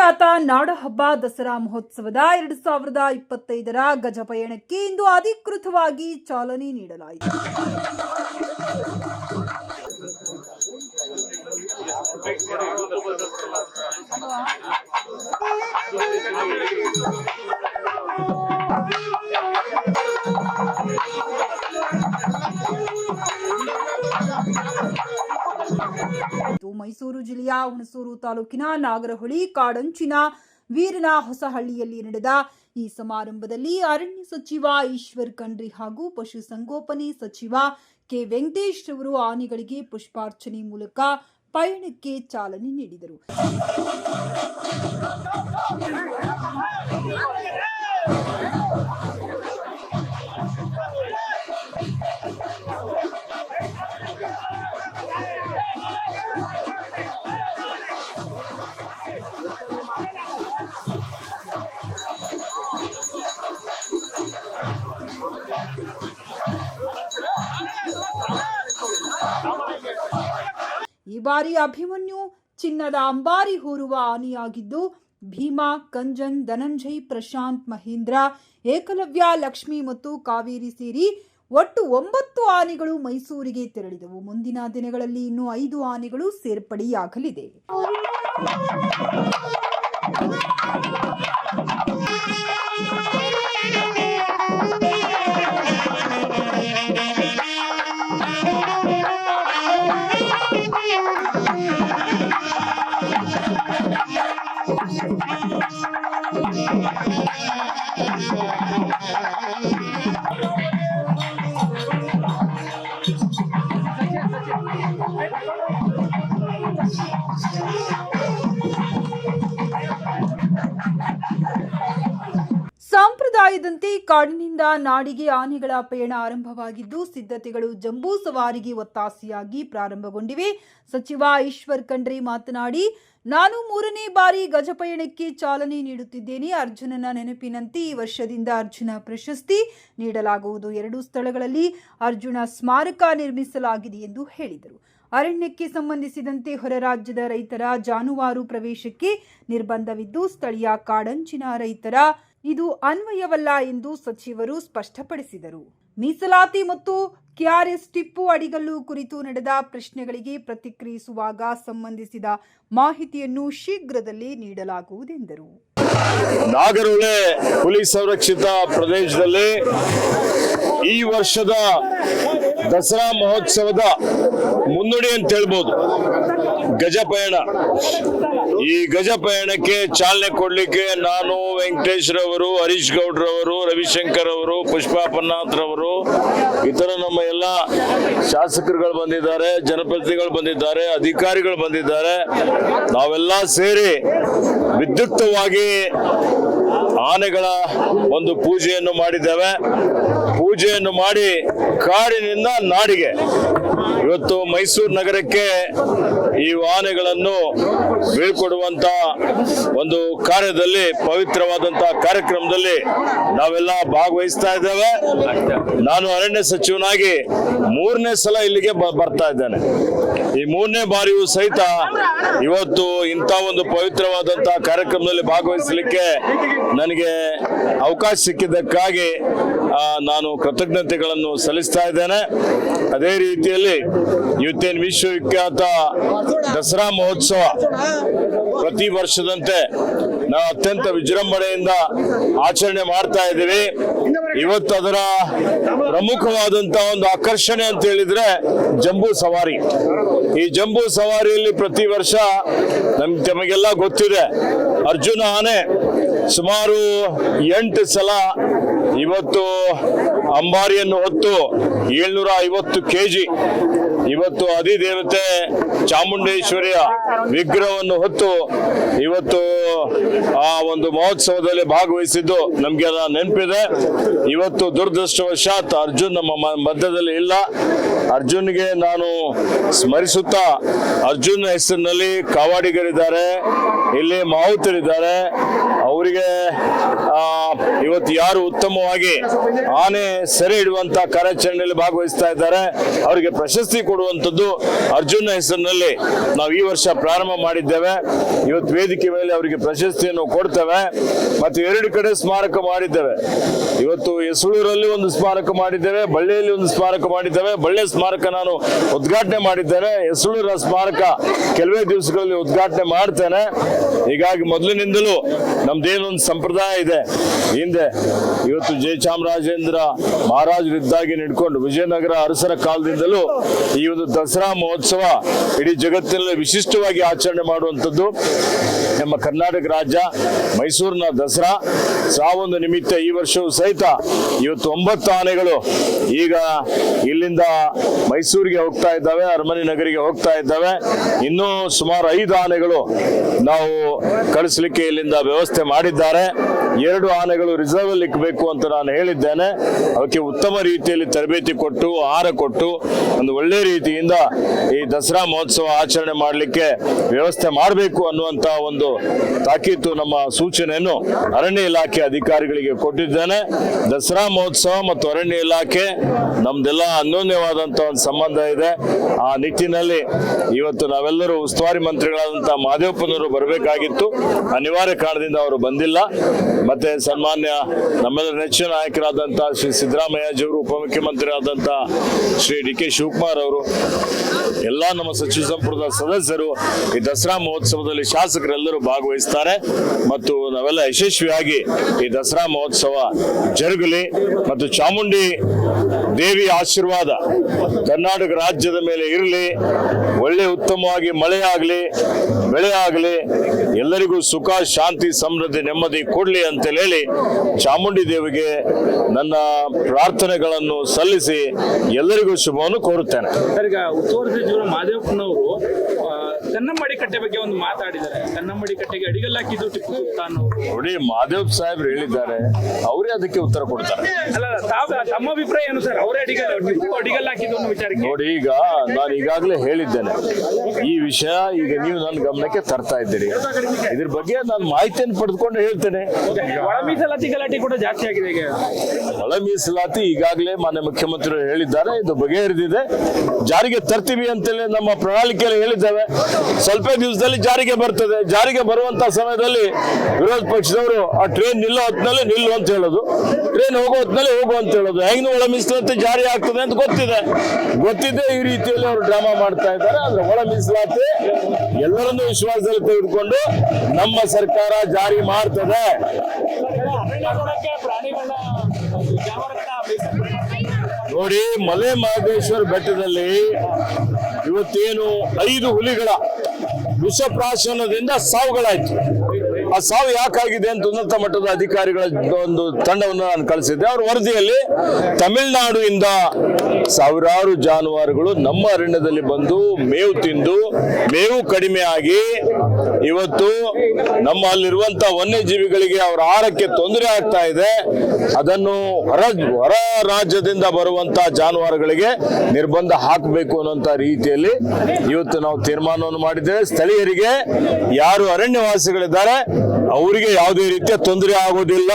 ವಿಶ್ವವಿಖ್ಯಾತ ನಾಡಹಬ್ಬ ದಸರಾ ಮಹೋತ್ಸವದ ಎರಡು ಸಾವಿರದ ಇಪ್ಪತ್ತೈದರ ಗಜಪಯಣಕ್ಕೆ ಇಂದು ಅಧಿಕೃತವಾಗಿ ಚಾಲನೆ ನೀಡಲಾಯಿತು. ಜಿಲ್ಲೆಯ ಹುಣಸೂರು ತಾಲೂಕಿನ ನಾಗರಹೊಳಿ ಕಾಡಂಚಿನ ವೀರನ ಹೊಸಹಳ್ಳಿಯಲ್ಲಿ ನಡೆದ ಈ ಸಮಾರಂಭದಲ್ಲಿ ಅರಣ್ಯ ಸಚಿವ ಈಶ್ವರ್ ಖಂಡ್ರಿ ಹಾಗೂ ಪಶುಸಂಗೋಪನೆ ಸಚಿವ ಕೆ ವೆಂಕಟೇಶ್ ಅವರು ಆನೆಗಳಿಗೆ ಪುಷ್ಪಾರ್ಚನೆ ಮೂಲಕ ಪಯಣಕ್ಕೆ ಚಾಲನೆ ನೀಡಿದರು ಬಾರಿ ಅಭಿಮನ್ಯು ಚಿನ್ನದ ಅಂಬಾರಿ ಹೂರುವ ಆನೆಯಾಗಿದ್ದು, ಭೀಮಾ, ಕಂಜನ್, ಧನಂಜಯ್, ಪ್ರಶಾಂತ್, ಮಹೇಂದ್ರ, ಏಕಲವ್ಯ, ಲಕ್ಷ್ಮಿ ಮತ್ತು ಕಾವೇರಿ ಸೇರಿ ಒಟ್ಟು ಒಂಬತ್ತು ಆನೆಗಳು ಮೈಸೂರಿಗೆ ತೆರಳಿದವು. ಮುಂದಿನ ದಿನಗಳಲ್ಲಿ ಇನ್ನೂ ಐದು ಆನೆಗಳು ಸೇರ್ಪಡೆಯಾಗಲಿದೆ. ಸಂಪ್ರದಾಯದಂತೆ ಕಾಡಿನಿಂದ ನಾಡಿಗೆ ಆನೆಗಳ ಪಯಣ ಆರಂಭವಾಗಿದ್ದು, ಸಿದ್ಧತೆಗಳು ಜಂಬೂ ಸವಾರಿಗೆ ಒತ್ತಾಸೆಯಾಗಿ ಪ್ರಾರಂಭಗೊಂಡಿವೆ. ಸಚಿವ ಈಶ್ವರ್ ಖಂಡ್ರೆ ಮಾತನಾಡಿ, ನಾನು ಮೂರನೇ ಬಾರಿ ಗಜಪಯಣಕ್ಕೆ ಚಾಲನೆ ನೀಡುತ್ತಿದ್ದೇನೆ. ಅರ್ಜುನನ ನೆನಪಿನಂತೆ ಈ ವರ್ಷದಿಂದ ಅರ್ಜುನ ಪ್ರಶಸ್ತಿ ನೀಡಲಾಗುವುದು. ಎರಡು ಸ್ಥಳಗಳಲ್ಲಿ ಅರ್ಜುನ ಸ್ಮಾರಕ ನಿರ್ಮಿಸಲಾಗಿದೆ ಎಂದು ಹೇಳಿದರು. ಅರಣ್ಯಕ್ಕೆ ಸಂಬಂಧಿಸಿದಂತೆ ಹೊರ ರಾಜ್ಯದ ರೈತರ ಜಾನುವಾರು ಪ್ರವೇಶಕ್ಕೆ ನಿರ್ಬಂಧವಿದ್ದು, ಸ್ಥಳೀಯ ಕಾಡಂಚಿನ ರೈತರ ಇದು ಅನ್ವಯವಲ್ಲ ಎಂದು ಸಚಿವರು ಸ್ಪಷ್ಟಪಡಿಸಿದರು. ಮೀಸಲಾತಿ ಮತ್ತು ಕೆಆರ್ಎಸ್ ಟಿಪ್ಪು ಅಡಿಗಲ್ಲು ಕುರಿತು ನಡೆದ ಪ್ರಶ್ನೆಗಳಿಗೆ ಪ್ರತಿಕ್ರಿಯಿಸುವಾಗ ಸಂಬಂಧಿಸಿದ ಮಾಹಿತಿಯನ್ನು ಶೀಘ್ರದಲ್ಲಿ ನೀಡಲಾಗುವುದೆಂದರು. ನಾಗರಹೊಳೆ ಹುಲಿ ಸಂರಕ್ಷಿತ ಪ್ರದೇಶದಲ್ಲಿ ಈ ವರ್ಷದ ದಸರಾ ಮಹೋತ್ಸವದ ಮುನ್ನುಡಿ ಅಂತ ಹೇಳ್ಬೋದು. ಗಜಪಯಣ ಈ ಗಜಪಯಣಕ್ಕೆ ಚಾಲನೆ ಕೊಡ್ಲಿಕ್ಕೆ ನಾನು ವೆಂಕಟೇಶ್ ರವರು ಹರೀಶ್ ಗೌಡ್ರವರು ರವಿಶಂಕರ್ ಅವರು ಪುಷ್ಪಾ ಪನ್ನಾಥ್ ರವರು ಇತರ ನಮ್ಮ ಎಲ್ಲ ಶಾಸಕರುಗಳು ಬಂದಿದ್ದಾರೆ, ಜನಪ್ರತಿನಿಧಿಗಳು ಬಂದಿದ್ದಾರೆ, ಅಧಿಕಾರಿಗಳು ಬಂದಿದ್ದಾರೆ. ನಾವೆಲ್ಲ ಸೇರಿ ವಿದ್ಯುಕ್ತವಾಗಿ ಆನೆಗಳ ಒಂದು ಪೂಜೆಯನ್ನು ಮಾಡಿದ್ದೇವೆ. ಪೂಜೆಯನ್ನು ಮಾಡಿ ಕಾಡಿನಿಂದ ನಾಡಿಗೆ. ಇವತ್ತು ಮೈಸೂರು ನಗರಕ್ಕೆ ಈ ವಾಹನಗಳನ್ನು ಬೀಳ್ಕೊಡುವಂತ ಒಂದು ಕಾರ್ಯದಲ್ಲಿ ಪವಿತ್ರವಾದಂತಹ ಕಾರ್ಯಕ್ರಮದಲ್ಲಿ ನಾವೆಲ್ಲ ಭಾಗವಹಿಸ್ತಾ ಇದ್ದೇವೆ. ನಾನು ಅರಣ್ಯ ಸಚಿವನಾಗಿ ಮೂರನೇ ಸಲ ಇಲ್ಲಿಗೆ ಬರ್ತಾ ಇದ್ದೇನೆ. ಈ ಮೂರನೇ ಬಾರಿಯೂ ಸಹಿತ ಇವತ್ತು ಇಂಥ ಒಂದು ಪವಿತ್ರವಾದಂತಹ ಕಾರ್ಯಕ್ರಮದಲ್ಲಿ ಭಾಗವಹಿಸಲಿಕ್ಕೆ ನನಗೆ ಅವಕಾಶ ಸಿಕ್ಕಿದ್ದಕ್ಕಾಗಿ ನಾನು ಕೃತಜ್ಞತೆಗಳನ್ನು ಸಲ್ಲಿಸ್ತಾ ಇದ್ದೇನೆ. ಅದೇ ರೀತಿಯಲ್ಲಿ ಇವತ್ತೇನು ವಿಶ್ವವಿಖ್ಯಾತ ದಸರಾ ಮಹೋತ್ಸವ ಪ್ರತಿ ವರ್ಷದಂತೆ ನಾವು ಅತ್ಯಂತ ವಿಜೃಂಭಣೆಯಿಂದ ಆಚರಣೆ ಮಾಡ್ತಾ ಇದ್ದೀವಿ. ಇವತ್ತು ಅದರ ಪ್ರಮುಖವಾದಂತ ಒಂದು ಆಕರ್ಷಣೆ ಅಂತ ಹೇಳಿದ್ರೆ ಜಂಬೂ ಸವಾರಿ. ಈ ಜಂಬೂ ಸವಾರಿಯಲ್ಲಿ ಪ್ರತಿ ವರ್ಷ ನಮ್ ತಮಗೆಲ್ಲ ಗೊತ್ತಿದೆ, ಅರ್ಜುನ ಆನೆ ಸುಮಾರು ಎಂಟು ಸಲ ಇವತ್ತು ಅಂಬಾರಿಯನ್ನು ಹೊತ್ತು ಏಳ್ನೂರ ಐವತ್ತು ಕೆಜಿ ಇವತ್ತು ಅಧಿದೇವತೆ ಚಾಮುಂಡೇಶ್ವರಿಯ ವಿಗ್ರಹವನ್ನು ಹೊತ್ತು ಇವತ್ತು ಆ ಒಂದು ಮಹೋತ್ಸವದಲ್ಲಿ ಭಾಗವಹಿಸಿದ್ದು ನಮ್ಗೆಲ್ಲ ನೆನಪಿದೆ. ಇವತ್ತು ದುರದೃಷ್ಟವಶಾತ್ ಅರ್ಜುನ್ ನಮ್ಮ ಮಧ್ಯದಲ್ಲಿ ಇಲ್ಲ. ಅರ್ಜುನ್ಗೆ ನಾನು ಸ್ಮರಿಸುತ್ತಾ ಅರ್ಜುನ್ ಹೆಸರಿನಲ್ಲಿ ಕಾವಾಡಿಗರಿದ್ದಾರೆ. ಇಲ್ಲಿ ಮಾವುತರಿದ್ದಾರೆ. ಅವರಿಗೆ ಇವತ್ತು ಯಾರು ಉತ್ತಮವಾಗಿ ಆನೆ ಸೆರೆ ಇಡುವಂತ ಕಾರ್ಯಾಚರಣೆಯಲ್ಲಿ ಭಾಗವಹಿಸ್ತಾ ಇದ್ದಾರೆ. ಅವರಿಗೆ ಪ್ರಶಸ್ತಿ ಕೊಡುವಂಥದ್ದು ಅರ್ಜುನ ಹೆಸರಿನಲ್ಲಿ ನಾವು ಈ ವರ್ಷ ಪ್ರಾರಂಭ ಮಾಡಿದ್ದೇವೆ. ಇವತ್ತು ವೇದಿಕೆ ಮೇಲೆ ಅವರಿಗೆ ಪ್ರಶಸ್ತಿಯನ್ನು ಕೊಡ್ತೇವೆ. ಮತ್ತು ಎರಡು ಕಡೆ ಸ್ಮಾರಕ ಮಾಡಿದ್ದೇವೆ. ಇವತ್ತು ಹೆಸಳೂರಲ್ಲಿ ಒಂದು ಸ್ಮಾರಕ ಮಾಡಿದ್ದೇವೆ, ಬಳ್ಳಿಯಲ್ಲಿ ಒಂದು ಸ್ಮಾರಕ ಮಾಡಿದ್ದೇವೆ. ಬಳ್ಳಿ ಸ್ಮಾರಕ ನಾನು ಉದ್ಘಾಟನೆ ಮಾಡಿದ್ದೇನೆ. ಹೆಸಳೂರ ಸ್ಮಾರಕ ಕೆಲವೇ ದಿವಸಗಳಲ್ಲಿ ಉದ್ಘಾಟನೆ ಮಾಡ್ತೇನೆ. ಹೀಗಾಗಿ ಮೊದಲಿನಿಂದಲೂ ನಮ್ದೇನೊಂದು ಸಂಪ್ರದಾಯ ಇದೆ. ಹಿಂದೆ ಇವತ್ತು ಜಯಚಾಮರಾಜೇಂದ್ರ ಮಹಾರಾಜರಿದ್ದಾಗಿ ನಡ್ಕೊಂಡು ವಿಜಯನಗರ ಅರಸರ ಕಾಲದಿಂದಲೂ ಈ ಒಂದು ದಸರಾ ಮಹೋತ್ಸವ ಇಡೀ ಜಗತ್ತಿನಲ್ಲಿ ವಿಶಿಷ್ಟವಾಗಿ ಆಚರಣೆ ಮಾಡುವಂಥದ್ದು. ನಮ್ಮ ಕರ್ನಾಟಕ ರಾಜ್ಯ ಮೈಸೂರಿನ ದಸರಾ ಸಾವೊಂದು ನಿಮಿತ್ತ ಈ ವರ್ಷವೂ ಸಹಿತ ಇವತ್ತು ಒಂಬತ್ತು ಆನೆಗಳು ಈಗ ಇಲ್ಲಿಂದ ಮೈಸೂರಿಗೆ ಹೋಗ್ತಾ ಇದ್ದಾವೆ, ಅರಮನೆ ನಗರಿಗೆ ಹೋಗ್ತಾ ಇದ್ದಾವೆ. ಇನ್ನೂ ಸುಮಾರು ಐದು ಆನೆಗಳು ನಾವು ಕಳಿಸ್ಲಿಕ್ಕೆ ಇಲ್ಲಿಂದ ವ್ಯವಸ್ಥೆ ಮಾಡಿದ್ದಾರೆ. ಎರಡು ಆನೆಗಳು ರಿಸರ್ವ್ ಅಲ್ಲಿ ಇಕ್ಕಬೇಕು ಅಂತ ನಾನು ಹೇಳಿದ್ದೇನೆ. ಅವಕ್ಕೆ ಉತ್ತಮ ರೀತಿಯಲ್ಲಿ ತರಬೇತಿ ಕೊಟ್ಟು, ಆಹಾರ ಕೊಟ್ಟು, ಒಂದು ಒಳ್ಳೆ ರೀತಿಯಿಂದ ಈ ದಸರಾ ಮಹೋತ್ಸವ ಆಚರಣೆ ಮಾಡಲಿಕ್ಕೆ ವ್ಯವಸ್ಥೆ ಮಾಡಬೇಕು ಅನ್ನುವಂತ ಒಂದು ತಾಕೀತು ನಮ್ಮ ಸೂಚನೆಯನ್ನು ಅರಣ್ಯ ಇಲಾಖೆ ಅಧಿಕಾರಿಗಳಿಗೆ ಕೊಟ್ಟಿದ್ದೇನೆ. ದಸರಾ ಮಹೋತ್ಸವ ಮತ್ತು ಅರಣ್ಯ ಇಲಾಖೆ ನಮ್ದೆಲ್ಲ ಅನ್ಯೋನ್ಯವಾದಂತ ಒಂದು ಸಂಬಂಧ ಇದೆ. ಆ ನಿಟ್ಟಿನಲ್ಲಿ ಇವತ್ತು ನಾವೆಲ್ಲರೂ ಉಸ್ತುವಾರಿ ಮಂತ್ರಿಗಳಾದಂತಹ ಮಹದೇವಪ್ಪನವರು ಬರಬೇಕಾಗಿತ್ತು. ಅನಿವಾರ್ಯ ಕಾರಣದಿಂದ ಅವರು ಬಂದಿಲ್ಲ. ಮತ್ತೆ ಸನ್ಮಾನ್ಯ ನಮ್ಮೆಲ್ಲರ ನೆಚ್ಚಿನ ನಾಯಕರಾದಂತಹ ಶ್ರೀ ಸಿದ್ದರಾಮಯ್ಯಜಿಯವರು ಉಪಮುಖ್ಯಮಂತ್ರಿ ಆದಂತ ಶ್ರೀ ಡಿ ಕೆ ಶಿವಕುಮಾರ್ ಅವರು, ಎಲ್ಲ ನಮ್ಮ ಸಚಿವ ಸಂಪುಟದ ಸದಸ್ಯರು ಈ ದಸರಾ ಮಹೋತ್ಸವದಲ್ಲಿ ಶಾಸಕರೆಲ್ಲರೂ ಭಾಗವಹಿಸ್ತಾರೆ. ಮತ್ತು ನಾವೆಲ್ಲ ಯಶಸ್ವಿಯಾಗಿ ಈ ದಸರಾ ಮಹೋತ್ಸವ ಜರುಗಲಿ. ಮತ್ತು ಚಾಮುಂಡಿ ದೇವಿ ಆಶೀರ್ವಾದ ಕರ್ನಾಟಕ ರಾಜ್ಯದ ಮೇಲೆ ಇರಲಿ, ಒಳ್ಳೆ ಉತ್ತಮವಾಗಿ ಮಳೆ ಆಗಲಿ, ಬೆಳೆ ಆಗಲಿ, ಎಲ್ಲರಿಗೂ ಸುಖ, ಶಾಂತಿ, ಸಮೃದ್ಧಿ, ನೆಮ್ಮದಿ ಕೊಡಲಿ ಅಂತ ಹೇಳಿ ಚಾಮುಂಡಿ ದೇವಿಗೆ ನನ್ನ ಪ್ರಾರ್ಥನೆಗಳನ್ನು ಸಲ್ಲಿಸಿ ಎಲ್ಲರಿಗೂ ಶುಭವನ್ನು ಕೋರುತ್ತೇನೆ. ಕನ್ನಂಬಾಡಿ ಕಟ್ಟೆ ಬಗ್ಗೆ ಒಂದು ಮಾತಾಡಿದ್ದಾರೆ. ಕನ್ನಂಬಾಡಿ ಕಟ್ಟೆಗೆ ಅಡಿಗಲ್ಲ ಹಾಕಿದ್ದು ಟಿಪ್ಪು ಸುಲ್ತಾನ್ ನೋಡಿ ಮಾದೇವ್ ಸಾಹೇಬ್ರು ಹೇಳಿದ್ದಾರೆ ಅವರೇ ಅದಕ್ಕೆ ಉತ್ತರ ಕೊಡ್ತಾರೆ. ಅಲ್ಲ ತಾವು ತಮ್ಮ ಅಭಿಪ್ರಾಯ ಏನು ಸರ್? ಅವರೇ ಅಡಿಗಲ್ಲ ಟಿಪ್ಪು ಅಡಿಗಲ್ಲ ಹಾಕಿದ್ದು ಅನ್ನೋ ವಿಚಾರಕ್ಕೆ. ನೋಡಿ ಈಗ ನಾನು ಈಗಾಗಲೇ ಹೇಳಿದ್ದೇನೆ ಈ ವಿಷಯ ಈಗ ನೀವು ನನ್ನ ಗಮನಕ್ಕೆ ತರ್ತಾ ಇದ್ದೀರಿ. ಇದ್ರ ಬಗ್ಗೆ ನಾನು ಮಾಹಿತಿಯನ್ನು ಪಡೆದುಕೊಂಡು ಹೇಳ್ತೇನೆ. ಒಳ ಮೀಸಲಾತಿ ಗಲಾಟೆ ಕೂಡ ಜಾಸ್ತಿ ಆಗಿದೆ ಈಗ. ಒಳ ಮೀಸಲಾತಿ ಈಗಾಗಲೇ ಮಾನ್ಯ ಮುಖ್ಯಮಂತ್ರಿಗಳು ಹೇಳಿದ್ದಾರೆ ಇದು ಬಗೆಹರಿದಿದೆ ಜಾರಿಗೆ ತರ್ತೀವಿ ಅಂತೇಳಿ ನಮ್ಮ ಪ್ರಣಾಳಿಕೆಯಲ್ಲಿ ಹೇಳಿದ್ದೇವೆ. ಸ್ವಲ್ಪ ದಿವಸದಲ್ಲಿ ಜಾರಿಗೆ ಬರ್ತದೆ. ಜಾರಿಗೆ ಬರುವಂತ ಸಮಯದಲ್ಲಿ ವಿರೋಧ ಪಕ್ಷದವರು ಆ ಟ್ರೈನ್ ನಿಲ್ಲೋ ಹೊತ್ತಿನಲ್ಲಿ ನಿಲ್ಲು ಅಂತ ಹೇಳೋದು. ಟ್ರೈನ್ ಹೋಗೋ ಹೊತ್ತಿನಲ್ಲಿ ಹೋಗು ಅಂತ ಹೇಳೋದು. ಹೆಂಗ್ ಒಳ ಜಾರಿ ಆಗ್ತದೆ ಅಂತ ಗೊತ್ತಿದೆ. ಗೊತ್ತಿದೆ ಈ ರೀತಿಯಲ್ಲಿ ಅವರು ಡ್ರಾಮಾ ಮಾಡ್ತಾ ಇದ್ದಾರೆ. ಆದ್ರೆ ಒಳ ಮೀಸಲಾತಿ ಎಲ್ಲರನ್ನೂ ವಿಶ್ವಾಸದಲ್ಲಿ ತೆಗೆದುಕೊಂಡು ನಮ್ಮ ಸರ್ಕಾರ ಜಾರಿ ಮಾಡ್ತದೆ. ನೋಡಿ, ಮಲೆ ಮಹದೇಶ್ವರ ಬೆಟ್ಟದಲ್ಲಿ ಇವತ್ತೇನು ಐದು ಹುಲಿಗಳ ವಿಷಪ್ರಾಶನದಿಂದ ಸಾವುಗಳಾಯ್ತು. ಆ ಸಾವು ಯಾಕಾಗಿದೆ ಅಂತ ಉನ್ನತ ಮಟ್ಟದ ಅಧಿಕಾರಿಗಳ ಒಂದು ತಂಡವನ್ನು ನಾನು ಕಳಿಸಿದ್ದೆ. ಅವರ ವರದಿಯಲ್ಲಿ ತಮಿಳುನಾಡಿನಿಂದ ಸಾವಿರಾರು ಜಾನುವಾರುಗಳು ನಮ್ಮ ಅರಣ್ಯದಲ್ಲಿ ಬಂದು ಮೇವು ತಿಂದು, ಮೇವು ಕಡಿಮೆ ಆಗಿ ಇವತ್ತು ನಮ್ಮ ಅಲ್ಲಿರುವಂತ ವನ್ಯಜೀವಿಗಳಿಗೆ ಅವರ ಆಹಾರಕ್ಕೆ ತೊಂದರೆ ಆಗ್ತಾ ಇದೆ. ಅದನ್ನು ಹೊರ ಹೊರ ರಾಜ್ಯದಿಂದ ಬರುವಂತ ಜಾನುವಾರುಗಳಿಗೆ ನಿರ್ಬಂಧ ಹಾಕಬೇಕು ಅನ್ನುವಂತ ರೀತಿಯಲ್ಲಿ ಇವತ್ತು ನಾವು ತೀರ್ಮಾನವನ್ನು ಮಾಡಿದ್ದೇವೆ. ಸ್ಥಳೀಯರಿಗೆ ಯಾರು ಅರಣ್ಯವಾಸಿಗಳಿದ್ದಾರೆ ಅವರಿಗೆ ಯಾವುದೇ ರೀತಿಯ ತೊಂದರೆ ಆಗುವುದಿಲ್ಲ.